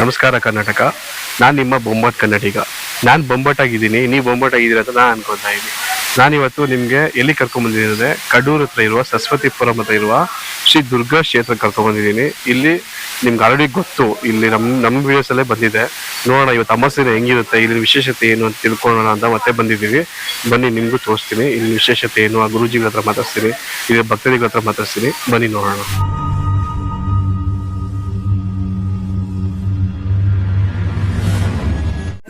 ನಮಸ್ಕಾರ ಕರ್ನಾಟಕ. ನಾನು ನಿಮ್ಮ ಬೊಂಬಾಟ್ ಕನ್ನಡಿಗ. ನಾನು ಬೊಂಬಾಟಾಗಿದ್ದೀನಿ ನೀವು ಬೊಂಬಟ್ಟಾಗಿದ್ದೀರ ಅಂತ ನಾನು ಅನ್ಕೊತಾ ಇದ್ದೀನಿ. ನಾನಿವತ್ತು ನಿಮಗೆ ಎಲ್ಲಿ ಕರ್ಕೊಂಡ್ಬಂದಿದ್ದೆ ಕಡೂರು ಹತ್ರ ಇರುವ ಸರಸ್ವತಿಪುರಂ ಹತ್ರ ಇರುವ ಶ್ರೀ ದುರ್ಗಾ ಕ್ಷೇತ್ರ ಕರ್ಕೊಂಬಂದಿದ್ದೀನಿ ಇಲ್ಲಿ ನಿಮ್ಗೆ ಆಲ್ರೆಡಿ ಗೊತ್ತು. ಇಲ್ಲಿ ನಮ್ಮ ನಮ್ಮ ವಿಡಿಯೋಸ್ ಅಲ್ಲೇ ಬಂದಿದೆ. ನೋಡೋಣ, ಇವತ್ತು ಅಮಾವಾಸ್ಯೆ ಹೆಂಗಿರುತ್ತೆ ಇಲ್ಲಿ ವಿಶೇಷತೆ ಏನು ಅಂತ ತಿಳ್ಕೊಳ್ಳೋಣ ಅಂತ ಮತ್ತೆ ಬಂದಿದ್ದೀವಿ. ಬನ್ನಿ, ನಿಮಗೂ ತೋರಿಸ್ತೀನಿ. ಇಲ್ಲಿ ವಿಶೇಷತೆ ಏನು, ಆ ಗುರುಜಿಗಳ ಹತ್ರ ಮಾತಾಡ್ತೀನಿ ಇಲ್ಲಿ ಭಕ್ತರಿಗಳ ಹತ್ರ ಮಾತಾಡ್ತೀನಿ ಬನ್ನಿ ನೋಡೋಣ.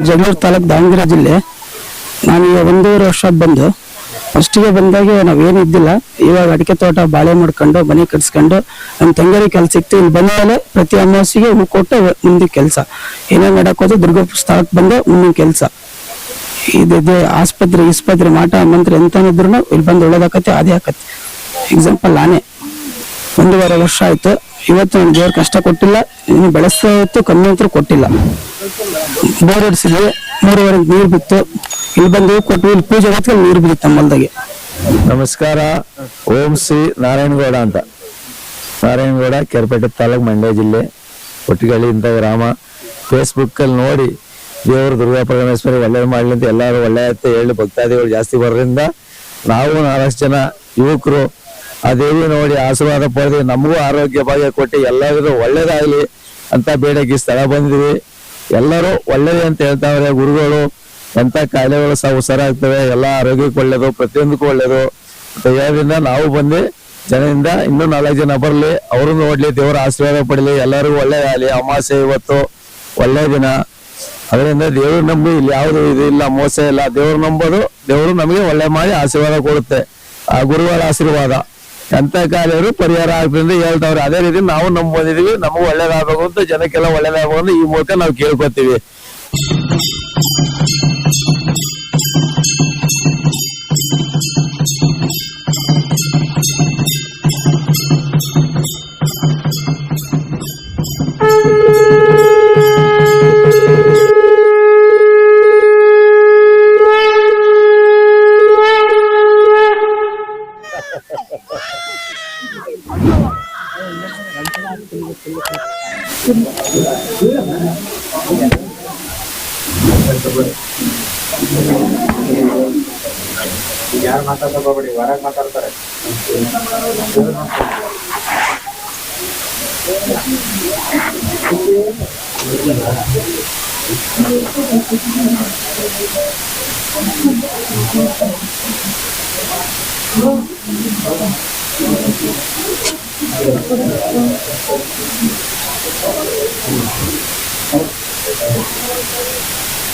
ಜಗಳೂರು ತಾಲೂಕು ದಾವಣಗೆರೆ ಜಿಲ್ಲೆ, ನಾನು ಈಗ ಒಂದೂವರೆ ವರ್ಷ ಬಂದು ಫಸ್ಟಿಗೆ ಬಂದಾಗ ನಾವೇನು ಇದ್ದಿಲ್ಲ. ಇವಾಗ ಅಡಿಕೆ ತೋಟ, ಬಾಳೆ ಮಾಡ್ಕೊಂಡು, ಮನೆ ಕಟ್ಸ್ಕೊಂಡು ನಮ್ಮ ತಂಗಿಯರಿಗೆ ಕೆಲಸ ಇತ್ತು ಇಲ್ಲಿ ಬಂದ ಮೇಲೆ ಪ್ರತಿ ಅಮಾವಾಸ್ಯೆಗೆ ಹೂ ಕೊಟ್ಟು ಮುಂದೆ ಕೆಲಸ. ಏನೇನು ಮಾಡಕ್ ಹೋದ್ರೆ ದುರ್ಗಾ ಸ್ಥಳಕ್ಕೆ ಬಂದೆ ಮುಂದಿನ ಕೆಲಸ. ಇದೆ ಆಸ್ಪತ್ರೆ ಇಸ್ಪತ್ರೆ ಮಾಟ, ಮಂತ್ರ ಎಂತನಿದ್ರು ಇಲ್ಲಿ ಬಂದು ಒಳ್ಳೇದಾಕತ್ತೆ ಅದೇ ಆಕತ್ತೆ ಎಕ್ಸಾಂಪಲ್ ನಾನೇ. ಒಂದೂವರೆ ವರ್ಷ ಆಯ್ತು. ಇವತ್ತು ನಮ್ಮ ದೇವ್ರ ಕಷ್ಟ ಕೊಟ್ಟಿಲ್ಲ, ಇನ್ನು ಬೆಳೆಸ್ತಾ ಇತ್ತು ಕಮ್ಮಿ ಅಂತೂ ಕೊಟ್ಟಿಲ್ಲ. ಬೋರ್ ಹೊಡಿಸಿದ್ವಿ ಮೂರುವರೆ ನೀರು ಬಿತ್ತು. ಇಲ್ಲಿ ಬಂದು ಕೊಟ್ಟು, ಇಲ್ಲಿ ಪೂಜೆ ಹೊತ್ತಿಗೆ ನೀರು ಬಿದ್ದಿತ್ತು ನಮ್ಮ ನಮಸ್ಕಾರ, ಓಂ ಶ್ರೀ ನಾರಾಯಣಗೌಡ ಅಂತ. ನಾರಾಯಣಗೌಡ, ಕೆರಪೇಟೆ ತಾಲೂಕು ಮಂಡ್ಯ ಜಿಲ್ಲೆ ಒಟ್ಟಿಗಳಿ ಇಂಥ ಗ್ರಾಮ. ಫೇಸ್ಬುಕ್ ಅಲ್ಲಿ ನೋಡಿ, ದೇವರು ದುರ್ಗಾ ಪರಮೇಶ್ವರಿ ಒಳ್ಳೇದು ಮಾಡಲಿ ಅಂತ ಎಲ್ಲರೂ ಒಳ್ಳೆಯ ಹೇಳಿ ಭಕ್ತಾದಿಗಳು ಜಾಸ್ತಿ ಬರೋದ್ರಿಂದ ನಾವು ನಾಲ್ಕು ಜನ ಯುವಕರು ಆ ದೇವಿ ನೋಡಿ ಆಶೀರ್ವಾದ ಪಡೆದು ನಮಗೂ ಆರೋಗ್ಯ ಭಾಗ್ಯ ಕೊಟ್ಟು ಎಲ್ಲರಿಗೂ ಒಳ್ಳೇದಾಗಲಿ ಅಂತ ಬೇಡಕ್ಕೆ ಸ್ಥಳ ಬಂದಿದ್ವಿ ಎಲ್ಲರೂ ಒಳ್ಳೇದೇ ಅಂತ ಹೇಳ್ತಾವ್ರೆ ಗುರುಗಳು. ಎಂತ ಕಾಯಿಲೆಗಳು ಸಹ ಹುಷಾರಾಗ್ತವೆ. ಎಲ್ಲ ಆರೋಗ್ಯಕ್ಕೆ ಒಳ್ಳೇದು, ಪ್ರತಿಯೊಂದಕ್ಕೂ ಒಳ್ಳೇದು ಅಂತ ನಾವು ಬಂದು ಜನರಿಂದ ಇನ್ನೂ ನಾಲ್ಕು ಜನ ಬರಲಿ. ಅವರು ನೋಡ್ಲಿ, ದೇವರ ಆಶೀರ್ವಾದ ಪಡಲಿ. ಎಲ್ಲರಿಗೂ ಒಳ್ಳೇದಾಗಲಿ. ಅಮಾಸೆ ಇವತ್ತು ಒಳ್ಳೆ ದಿನ. ಅದರಿಂದ ದೇವರು ನಂಬಿ ಇಲ್ಲಿ ಯಾವುದು ಇದು ಇಲ್ಲ, ಮೋಸ ಇಲ್ಲ. ದೇವ್ರು ನಂಬೋದು, ದೇವರು ನಮಗೆ ಒಳ್ಳೆ ಮಾಡಿ ಆಶೀರ್ವಾದ ಕೊಡುತ್ತೆ. ಆ ಗುರುಗಳ ಆಶೀರ್ವಾದ. ಎಂತ ಕಾರ್ಯವರು ಪರಿಹಾರ ಆಗ್ತದೆ ಹೇಳ್ತಾವ್ರೆ ಅದೇ ರೀತಿ ನಾವು ನಂಬೋದಿದೀವಿ ನಮಗೂ ಒಳ್ಳೇದಾಗಬೇಕು ಅಂತ, ಜನಕ್ಕೆಲ್ಲ ಒಳ್ಳೇದಾಗಬೇಕು ಈ ಮೂಲಕ ನಾವು ಕೇಳ್ಕೊತೀವಿ. ಯಾರು ಮಾತಾಡ್ಕೋಬೇಡಿ ಹೊರಗೆ ಮಾತಾಡ್ತಾರೆ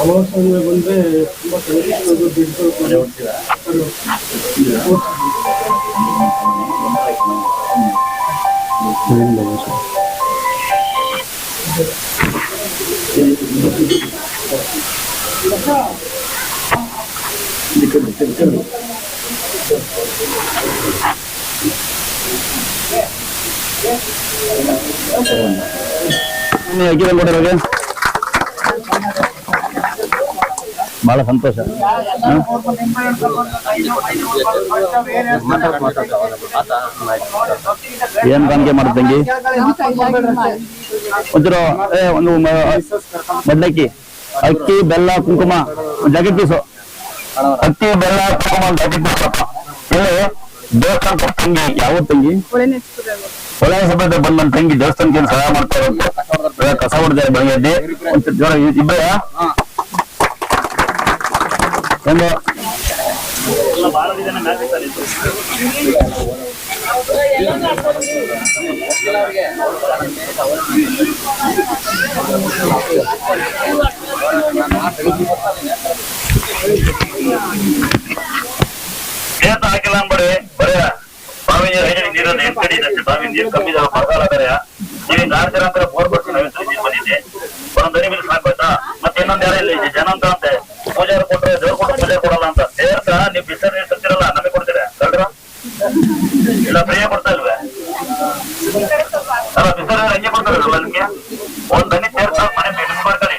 আমার সঙ্গে বলবে Thank you. ಬಂದ್ರೆ ತುಂಬಾ ಬಹಳ ಸಂತೋಷ. ಏನ್ ಕಾಣಿಕೆ ಮಾಡ್ತಂಗಿ ಒಂಚೂರು, ಏ, ಒಂದು ಮಡ್ಲಕ್ಕಿ ಅಕ್ಕಿ, ಬೆಲ್ಲ, ಕುಂಕುಮ ಜಾಕೆಟ್ ಪೀಸು ಅಕ್ಕಿ, ಬೆಲ್ಲ, ಕುಂಕುಮ ಜಾಕೆಟ್ ಪೀಸ್ ಹೇಳಿ ದೇವಸ್ಥಾನ ತಂಗಿ ಯಾವ ತಂಗಿ? ಒಳ್ಳೆ ಸಭೆ ಬಂದ್ ನನ್ನ ತಂಗಿ ದೇವಸ್ಥಾನಕ್ಕೆ ಸಹಾಯ ಮಾಡ್ತಾರೆ ಕಸ ಹೊಡೆದ ಬೆಳಗ್ಗೆ ಜೋರ ಇಬ್ಬರ ಒಂದು. ಹಾಕಿಲ್ಲ ಅಂಬಡಿ ಬರೇ ನೀರು ಎಂಟ್ ಇದೆ ಬಾವಿ ನೀರು ಕಮ್ಮಿ ಇದೆ ಬರಗಾಲ ಬೇರೆ. ನೀವು ನಾಲ್ಕು ಜನ ಅಂತ ಬೋರ್ ಕೊಟ್ಟು ನೀರು ಬಂದಿದ್ದೆ ಒಂದ್ ಅಡಿ ಮೇಲೆ ಸಾಕೋಯ್ತಾ ಮತ್ತೆ ಇನ್ನೊಂದ್ ಯಾರ ಇಲ್ಲ ಇದೆ, ಜನ ಅಂತ ಅಂತೆ. ಪೂಜಾರ ಕೊಟ್ರೆ ದೇವ್ರ ಕೊಟ್ಟು ಪೂಜೆ ಕೊಡಲ್ಲ ಅಂತ. ಹೇಳ್ತ ನೀವು ಬಿಸಿಲು ನೀರು ಸತ್ತಿರಲ್ಲ, ನಮಗೆ ಕೊಡ್ತೀರ? ಕಳ್ರ ಇಲ್ಲ ಪ್ರಿಯ ಕೊಡ್ತಾ ಇಲ್ವೇ? ಅಲ್ಲ, ಬಿಸಿಲು ಹಂಗೆ ಕೊಡ್ತಾರಲ್ಲ ನಿಮ್ಗೆ ಒಂದ್ ದನಿ ಸೇರ್ತಾ ಮನೆ ಮೇಂಟೈನ್ ಮಾಡ್ತಾರೆ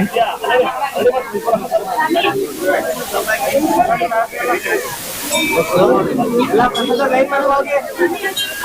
ಇದೆಯಾ? ಅಲ್ಲೇ, ಅಲ್ಲೇ ಮಾಡ್ತೀನಿ,